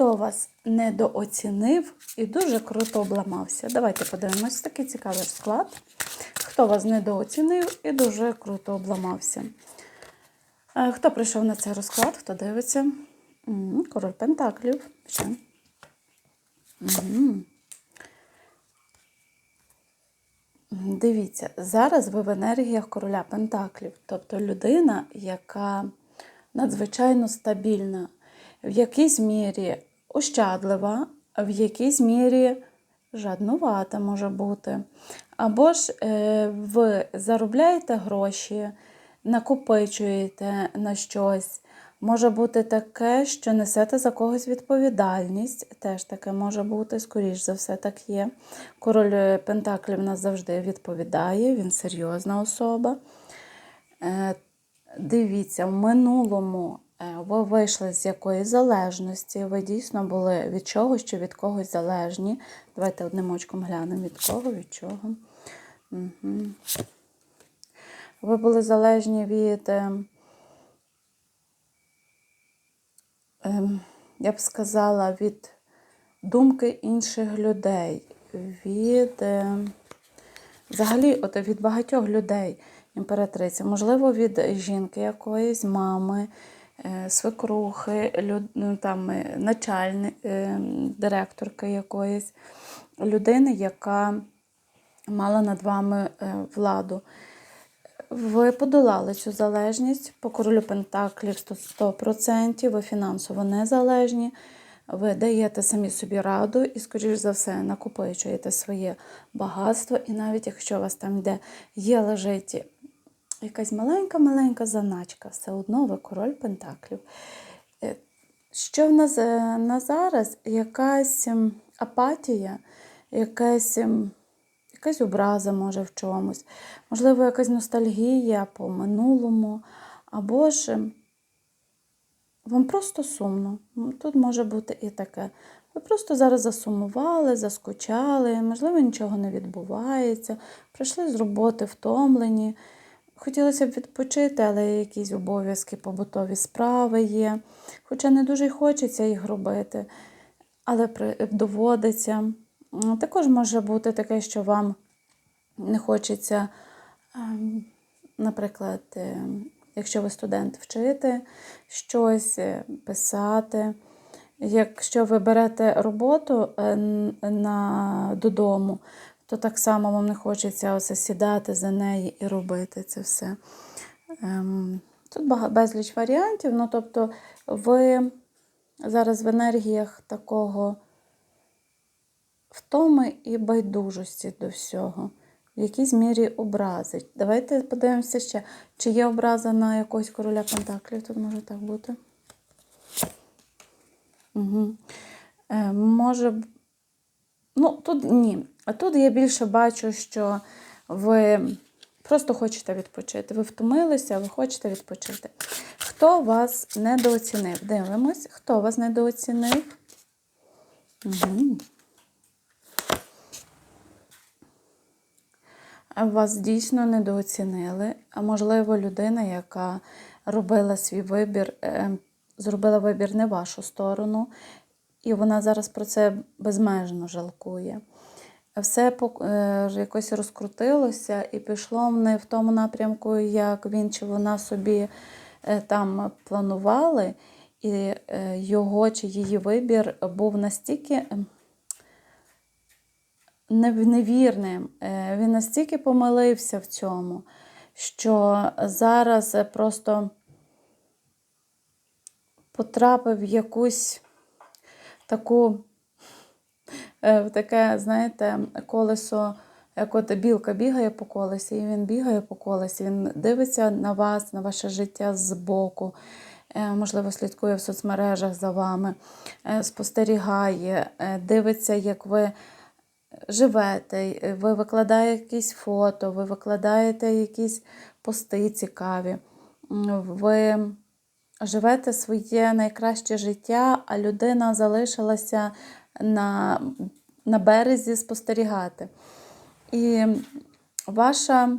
Хто вас недооцінив і дуже круто обламався? Давайте подивимось такий цікавий склад. Хто вас недооцінив і дуже круто обламався? Е, Хто прийшов на цей розклад? Хто дивиться? Король Пентаклів. Ще. Дивіться, зараз ви в енергіях короля Пентаклів, тобто людина, яка надзвичайно стабільна, в якійсь мірі ощадлива, в якійсь мірі жаднувата може бути. Або ж е, ви заробляєте гроші, накопичуєте на щось. Може бути таке, що несете за когось відповідальність. Теж таке може бути, скоріш за все, так є. Король е, Пентаклів нас завжди відповідає, він серйозна особа. Е, Дивіться, в минулому ви вийшли з якоїсь залежності, ви дійсно були від чогось чи від когось залежні. Давайте одним очком глянемо від кого, від чого. Угу. Ви були залежні від, е, ем, я б сказала, від думки інших людей, від е, взагалі от від багатьох людей імператриця, можливо, від жінки якоїсь, мами, е, свекрухи, люд, ну, там, е, начальни, е, директорки якоїсь, людини, яка мала над вами е, владу. Ви подолали цю залежність по королю Пентаклів 100%, ви фінансово незалежні, ви даєте самі собі раду і, скоріш за все, накопичуєте своє багатство. І навіть якщо у вас там йде є лежить якась маленька-маленька заначка, все одно ви король Пентаклів. Е, Що в нас е, на зараз? Якась ем, апатія, якась. ем, якась образа може в чомусь, можливо, якась ностальгія по минулому, або ж ем, вам просто сумно. Тут може бути і таке. Ви просто зараз засумували, заскучали, можливо, нічого не відбувається, прийшли з роботи втомлені. Хотілося б відпочити, але якісь обов'язки, побутові справи є. Хоча не дуже хочеться їх робити, але доводиться. Також може бути таке, що вам не хочеться, ем, наприклад, е, якщо ви студент, вчити щось, е, писати. Якщо ви берете роботу е, на, додому, то так само вам не хочеться оце сідати за неї і робити це все. Ем, Тут безліч варіантів. Ну, тобто, ви зараз в енергіях такого втоми і байдужості до всього, в якійсь мірі образи. Давайте подивимося ще, чи є образа на якогось короля Пентаклів. Тут може так бути. Угу. Може, ну тут ні. А тут я більше бачу, що ви просто хочете відпочити. Ви втомилися, ви хочете відпочити. Хто вас недооцінив? Дивимось, хто вас недооцінив? Угу. Вас дійсно недооцінили. А можливо, людина, яка робила свій вибір, е, зробила вибір не вашу сторону, і вона зараз про це безмежно жалкує. Все е, якось розкрутилося і пішло не в тому напрямку, як він чи вона собі е, там планували, і е, його чи її вибір був настільки невірним. Він настільки помилився в цьому, що зараз просто потрапив в якусь таку, е, таке, знаєте, колесо, як от білка бігає по колесі, і він бігає по колесі, він дивиться на вас, на ваше життя збоку. е, Можливо, слідкує в соцмережах за вами, е, спостерігає, дивиться, як ви живете, ви викладаєте якісь фото, ви викладаєте якісь пости цікаві, ви живете своє найкраще життя, а людина залишилася на, на березі спостерігати. І ваша,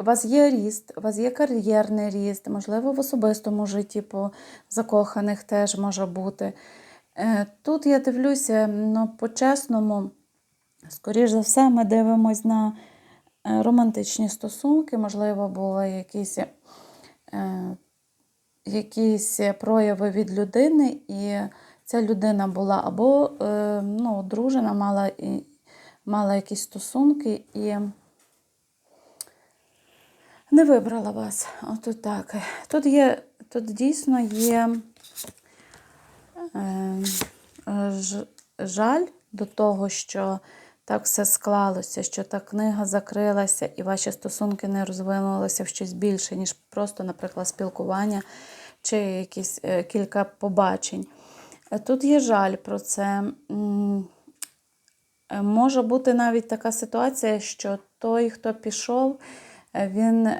у вас є ріст, у вас є кар'єрний ріст, можливо, в особистому житті по закоханих теж може бути. Е, Тут я дивлюся, ну, по-чесному, скоріш за все, ми дивимось на е, романтичні стосунки, можливо, були якісь, е, якісь прояви від людини, і ця людина була або е, ну, одружена, мала, мала якісь стосунки і не вибрала вас. От так. Тут є, тут дійсно є е, жаль до того, що так все склалося, що та книга закрилася і ваші стосунки не розвинулися в щось більше, ніж просто, наприклад, спілкування чи якісь е, кілька побачень. Е, Тут є жаль про це. Е, Може бути навіть така ситуація, що той, хто пішов, він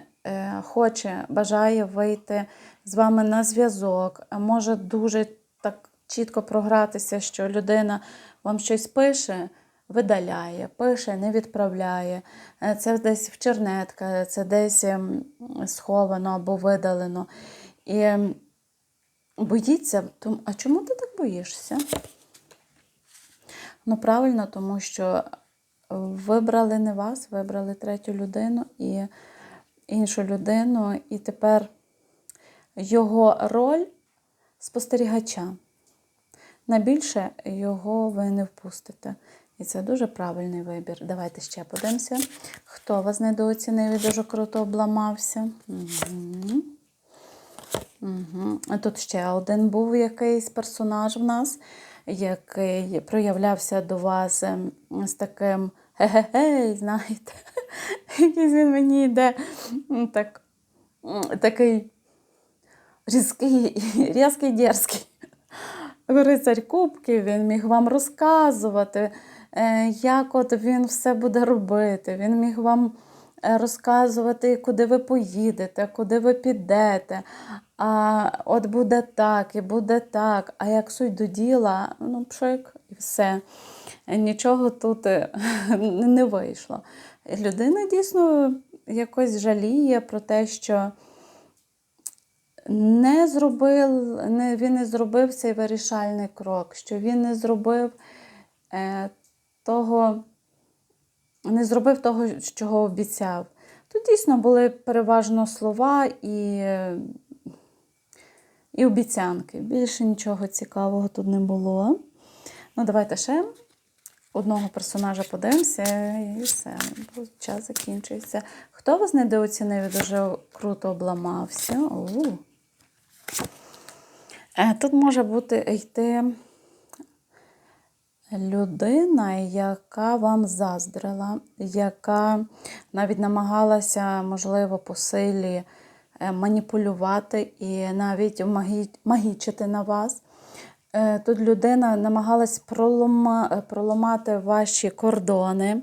хоче, бажає вийти з вами на зв'язок, може дуже так чітко програтися, що людина вам щось пише, видаляє, пише, не відправляє. Е, Це десь в чернетка, це десь ем, сховано або видалено. І ем, боїться, а чому ти так боїшся? Ну, правильно, тому що вибрали не вас, вибрали третю людину і іншу людину, і тепер його роль спостерігача. На більше його ви не впустите. І це дуже правильний вибір. Давайте ще подивимося, хто вас недооцінив і дуже круто обламався. Угу. Угу. А тут ще один був якийсь персонаж в нас, який проявлявся до вас ем, з таким ге-ге-гей, знаєте, якийсь він мені йде так, такий різкий, різкий дерзкий. Рицарь Кубків, він міг вам розказувати, як от він все буде робити. Він міг вам е, розказувати, куди ви поїдете, куди ви підете. А от буде так і буде так. А як суть до діла, ну пшик і все. Е, Нічого тут е, не вийшло. Людина дійсно якось жаліє про те, що не зробив, не, він не зробив цей вирішальний крок, що він не зробив е, того, не зробив того, чого обіцяв. Тут дійсно були переважно слова і, і обіцянки. Більше нічого цікавого тут не було. Ну, давайте ще одного персонажа подивимося і все, бо час закінчується. Хто вас недооцінив і дуже круто обламався? У. Е, Тут може бути йти людина, яка вам заздрила, яка навіть намагалася, можливо, по силі е, маніпулювати і навіть магічити на вас. Е, Тут людина намагалась проламати ваші кордони.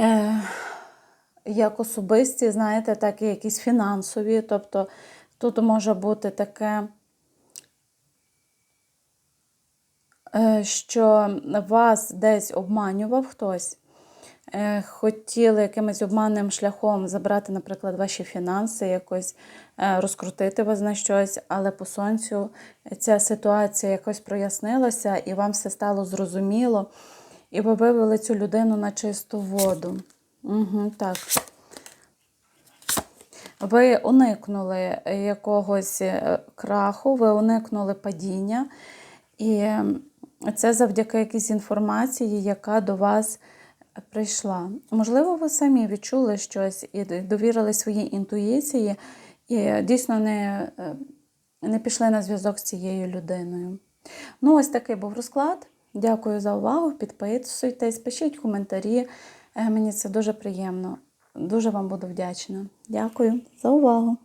Е, як особисті, знаєте, так і якісь фінансові. Тобто тут може бути таке, е, що вас десь обманював хтось, е, хотіли якимось обманним шляхом забрати, наприклад, ваші фінанси, якось е, розкрутити вас на щось, але по сонцю ця ситуація якось прояснилася, і вам все стало зрозуміло, і ви вивели цю людину на чисту воду. Угу, так. Ви уникнули якогось е, краху, ви уникнули падіння, і це завдяки якійсь інформації, яка до вас прийшла. Можливо, ви самі відчули щось і довірили своїй інтуїції, і дійсно не, е, не пішли на зв'язок з цією людиною. Ну, ось такий був розклад. Дякую за увагу. Підписуйтесь, пишіть коментарі. Е, Мені це дуже приємно. Дуже вам буду вдячна. Дякую за увагу.